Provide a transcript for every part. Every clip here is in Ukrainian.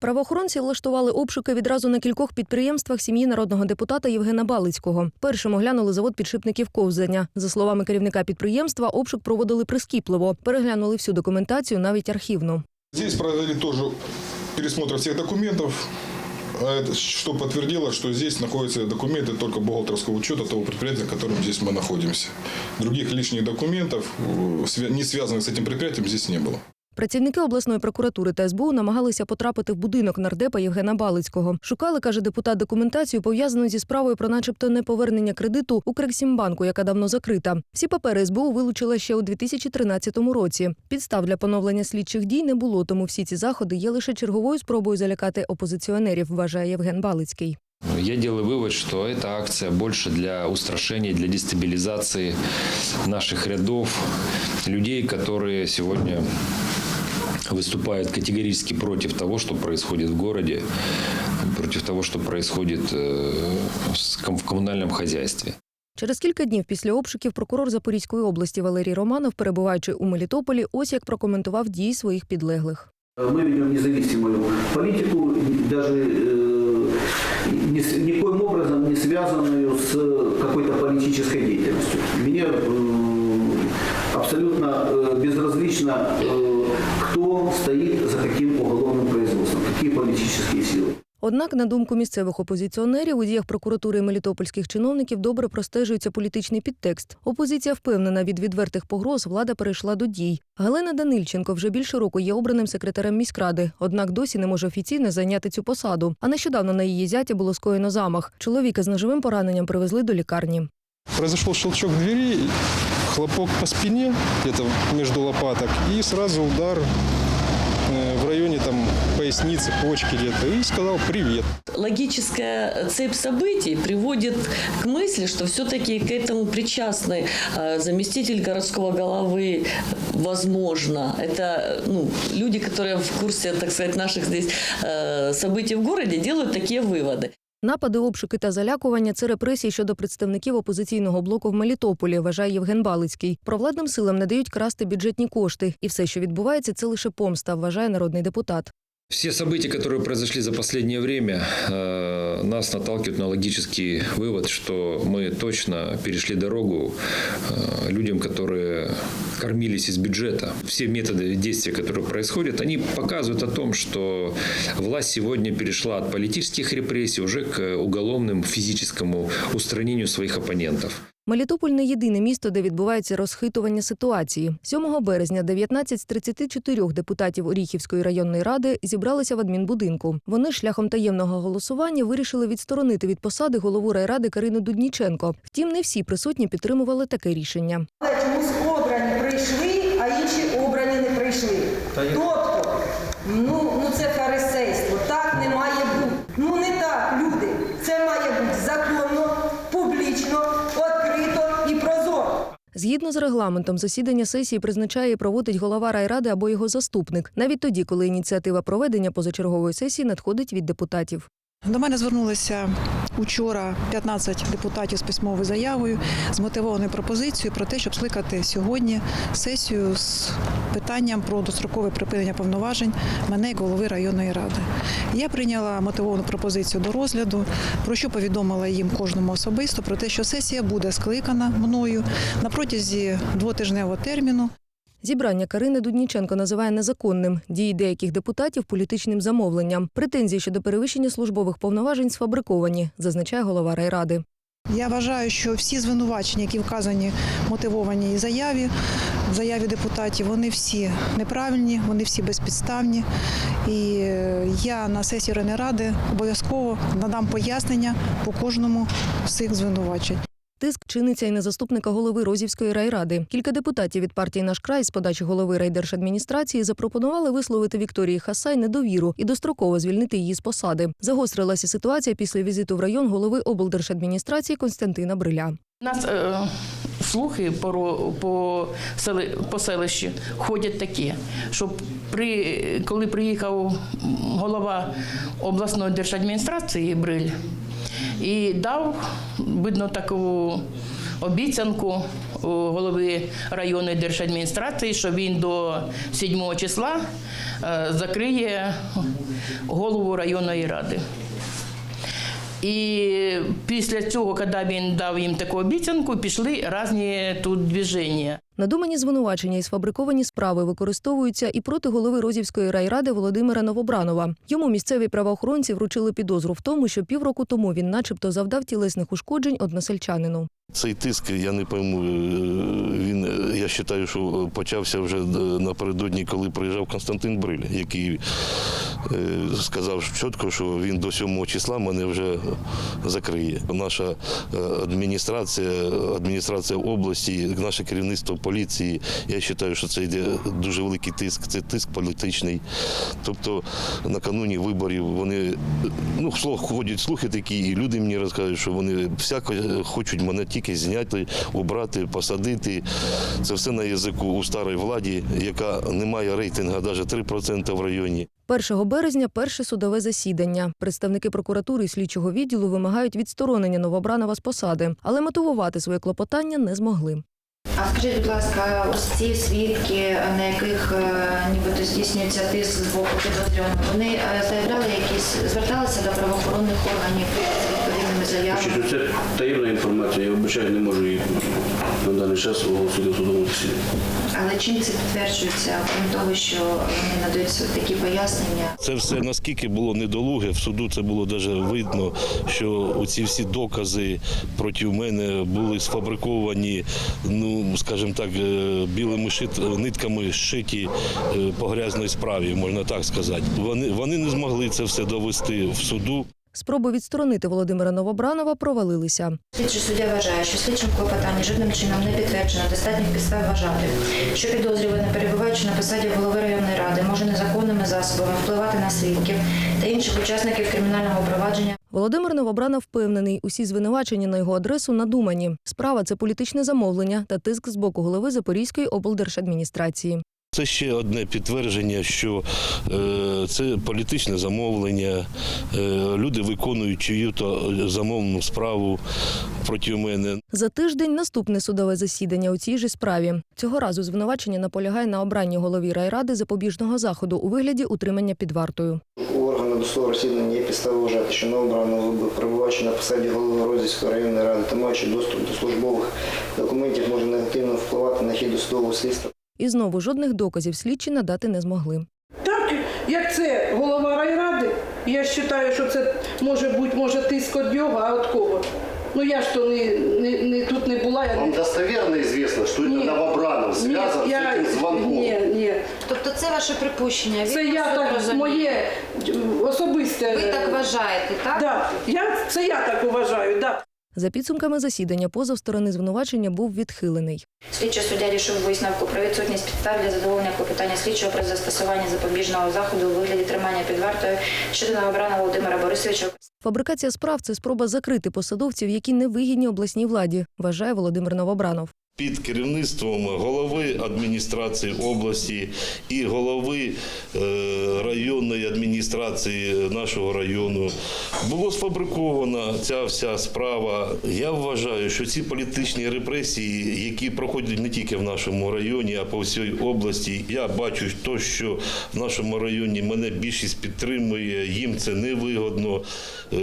Правоохоронці влаштували обшуки відразу на кількох підприємствах сім'ї народного депутата Євгена Балицького. Першим оглянули завод підшипників ковзання. За словами керівника підприємства, обшук проводили прискіпливо. Переглянули всю документацію, навіть архівну. Здесь провели тоже пересмотр всех документов, а это что подтвердило, что здесь находятся документы только бухгалтерского учета того предприятия, в котором здесь мы находимся. Других лишних документов, э, свя- не связанных с этим предприятием, здесь не было. Працівники обласної прокуратури та СБУ намагалися потрапити в будинок нардепа Євгена Балицького. Шукали, каже депутат, документацію пов'язану зі справою про, начебто, неповернення кредиту Укрексімбанку, яка давно закрита. Всі папери СБУ вилучила ще у 2013 році. Підстав для поновлення слідчих дій не було, тому всі ці заходи є лише черговою спробою залякати опозиціонерів, вважає Євген Балицький. Я делаю вывод, что эта акция больше для устрашения, для дестабилизации наших рядов, людей, которые сегодня выступают категорически против того, что происходит в городе, против того, что происходит э, с ком- в коммунальном хозяйстве. Через кілька днів після обшуків прокурор Запорізької області Валерій Романов, перебуваючи у Мелітополі, ось як прокоментував дії своїх підлеглих. Мы ведем независимую политику, даже э, ни с- никоим образом не связанную с какой-то политической деятельностью. Мне э, абсолютно э, безразлично, э, кто стоит за каким уголовным производством, какие политические силы. Однак, на думку місцевих опозиціонерів, у діях прокуратури і мелітопольських чиновників добре простежується політичний підтекст. Опозиція впевнена, від відвертих погроз влада перейшла до дій. Галина Данильченко вже більше року є обраним секретарем міськради, однак досі не може офіційно зайняти цю посаду. А нещодавно на її зятя було скоєно замах. Чоловіка з ножовим пораненням привезли до лікарні. Произошел щелчок двери, Хлопок по спине, где-то между лопаток, и сразу удар э, в районе там поясницы, почки где-то, и сказал «привет». Логическая цепь событий приводит к мысли, что все-таки к этому причастны э, заместитель городского головы, возможно. Это ну, люди, которые в курсе, так сказать, наших здесь э, событий в городе, делают такие выводы. Напади, обшуки та залякування це репресії щодо представників опозиційного блоку в Мелітополі, вважає Євген Балицький. Провладним силам не дають красти бюджетні кошти, і все, що відбувається, це лише помста, вважає народний депутат. Все события, которые произошли за последнее время, э, нас наталкивают на логический вывод, что мы точно перешли дорогу э, людям, которые кормились из бюджета. Все методы действия, которые происходят, они показывают о том, что власть сегодня перешла от политических репрессий уже к уголовным физическому устранению своих оппонентов. Мелітополь не єдине місто, де відбувається розхитування ситуації. 7 березня 19 з 34 депутатів Оріхівської районної ради зібралися в адмінбудинку. Вони шляхом таємного голосування вирішили відсторонити від посади голову райради Карину Дудніченко. Втім, не всі присутні підтримували таке рішення. Чомусь обрані прийшли, а інші обрані не прийшли. Тобто, ну, ну це фарисейство, так не має бути. Ну не так, люди. Це має бути законно, публічно, відкрито і прозоро. Згідно з регламентом, засідання сесії призначає і проводить голова райради або його заступник, навіть тоді, коли ініціатива проведення позачергової сесії надходить від депутатів. До мене звернулися учора 15 депутатів з письмовою заявою з мотивованою пропозицією про те, щоб скликати сьогодні сесію з питанням про дострокове припинення повноважень мене як голови районної ради. Я прийняла мотивовану пропозицію до розгляду, про що повідомила їм кожному особисто про те, що сесія буде скликана мною на протязі двотижневого терміну. Зібрання Карини Дудніченко називає незаконним дії деяких депутатів політичним замовленням. Претензії щодо перевищення службових повноважень сфабриковані, зазначає голова райради. Я вважаю, що всі звинувачення, які вказані в мотивованій заяві, в заяві депутатів, вони всі неправильні, вони всі безпідставні. І е, я на сесії Районної ради обов'язково надам пояснення по кожному з цих звинувачень. Тиск чиниться і на заступника голови Розівської райради. Кілька депутатів від партії Наш край з подачі голови райдержадміністрації запропонували висловити Вікторії Хасай недовіру і достроково звільнити її з посади. Загострилася ситуація після візиту в район голови облдержадміністрації Константина Бриля. Нас е, слухи по, по, сели, по селищі ходять такі, що при, коли приїхав голова обласної держадміністрації Бриль і дав, видно, таку обіцянку голови районної держадміністрації, що він до 7 числа е, закриє голову районної ради. І після цього, коли він дав їм таку обіцянку, пішли різні тут движення. Надумані звинувачення і сфабриковані справи використовуються і проти голови Розівської райради Володимира Новобранова. Йому місцеві правоохоронці вручили підозру в тому, що півроку тому він, начебто, завдав тілесних ушкоджень односельчанину. Цей тиск, я не пойму, е, він, е, я вважаю, що почався вже е, напередодні, коли приїжджав Константин Бриль, який сказав чітко, що він до 7 числа мене вже закриє. Наша е, адміністрація, адміністрація області, наше керівництво поліції, я вважаю, що це йде дуже великий тиск, це тиск політичний. Тобто накануні виборів вони ну, ходять слухи такі, і люди мені розказують, що вони всяко хочуть мене тільки зняти, убрати, посадити. Це все на язику у старій владі, яка не має рейтингу навіть 3% в районі. 1 березня перше судове засідання. Представники прокуратури і слідчого відділу вимагають відсторонення Новобранова з посади, але мотивувати своє клопотання не змогли. А скажіть, будь ласка, ось ці свідки, на яких е, нібито здійснюється тиск з боку підозрюваного, вони е, заявляли якісь, зверталися до правоохоронних органів з відповідними заявами? Це таємна інформація, я обіцяю, не можу її на даний час оголосити судовому засіданні. Але чим це підтверджується, крім того, що вони надають такі пояснення? Це все наскільки було недолуге, в суду це було навіть видно, що ці всі докази проти мене були сфабриковані, ну скажімо так, е, білими шит- нитками шиті е, по грязній справі, можна так сказати. Вони, вони не змогли це все довести в суду. Спроби відсторонити Володимира Новобранова провалилися. Слідчий суддя вважає, що слідчим клопотанні жодним чином не підтверджено достатніх підстав вважати, що підозрюваний, перебуваючи на посаді голови районної ради, може незаконними засобами впливати на свідків та інших учасників кримінального провадження Володимир Новобранов впевнений, усі звинувачення на його адресу надумані. Справа це політичне замовлення та тиск з боку голови Запорізької облдержадміністрації. Це ще одне підтвердження, що е, це політичне замовлення. Е, люди виконують чию-то замовлену справу проти мене. За тиждень наступне судове засідання у цій же справі. Цього разу звинувачення наполягає на обранні голові райради запобіжного заходу у вигляді утримання під вартою. У органу досудового розслідування є підстави вважати, що новообраного перебуваючи на посаді голови Розівської районної ради та маючи доступ до службових документів, може негативно впливати на хід досудового слідства. І знову жодних доказів слідчі надати не змогли. Так, як це голова райради, я вважаю, що це може бути може тиск від нього, а від кого? Ну я ж то не, не, не тут не була. Я не... достовірно відомо, що Ні. Новобранов Ні, я... Ні, ні. Тобто це ваше припущення? Це я так моє особисте. Ви так вважаєте, так? Да. Я, це я так вважаю, да. За підсумками засідання позов сторони звинувачення був відхилений. Слідчий суддя рішив висновку про відсутність підстав для задоволення клопотання слідчого про застосування запобіжного заходу у вигляді тримання під вартою щодо новобраного Володимира Борисовича. Фабрикація справ це спроба закрити посадовців, які не вигідні обласній владі, вважає Володимир Новобранов. Під керівництвом голови адміністрації області і голови е, районної адміністрації нашого району було сфабрикована ця вся справа. Я вважаю, що ці політичні репресії, які проходять не тільки в нашому районі, а по всій області, я бачу то, що в нашому районі мене більшість підтримує, їм це невигодно. Е,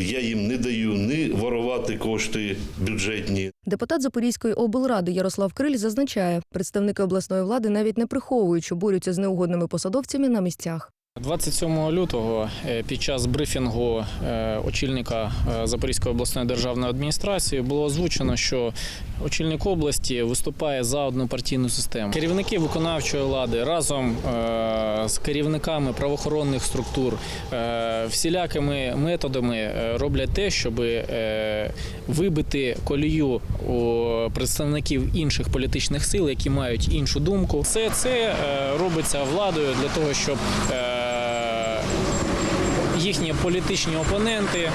я їм не даю ні ворувати кошти бюджетні, Депутат Запорізької облради Ярослав Криль зазначає, представники обласної влади навіть не приховують, що борються з неугодними посадовцями на місцях. 27 лютого е, під час брифінгу е, очільника е, Запорізької обласної державної адміністрації було озвучено, що очільник області виступає за однопартійну систему. Керівники виконавчої влади разом з керівниками правоохоронних структур всілякими методами роблять те, щоб вибити колію у представників інших політичних сил, які мають іншу думку. Все це робиться владою для того, щоб їхні політичні опоненти е,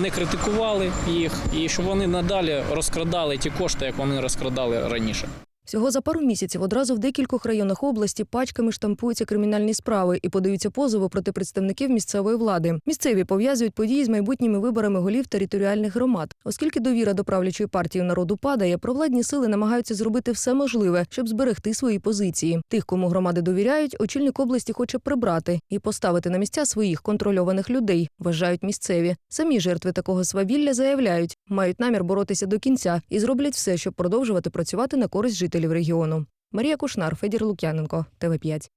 не критикували їх, і щоб вони надалі розкрадали ті кошти, як вони розкрадали раніше. Всього за пару місяців одразу в декількох районах області пачками штампуються кримінальні справи і подаються позови проти представників місцевої влади. Місцеві пов'язують події з майбутніми виборами голів територіальних громад. Оскільки довіра до правлячої партії народу падає, провладні сили намагаються зробити все можливе, щоб зберегти свої позиції. Тих, кому громади довіряють, очільник області хоче прибрати і поставити на місця своїх контрольованих людей, вважають місцеві. Самі жертви такого свавілля заявляють, мають намір боротися до кінця і зроблять все, щоб продовжувати працювати на користь жителів регіону. Марія Кушнар, Федір Лук'яненко, ТВ 5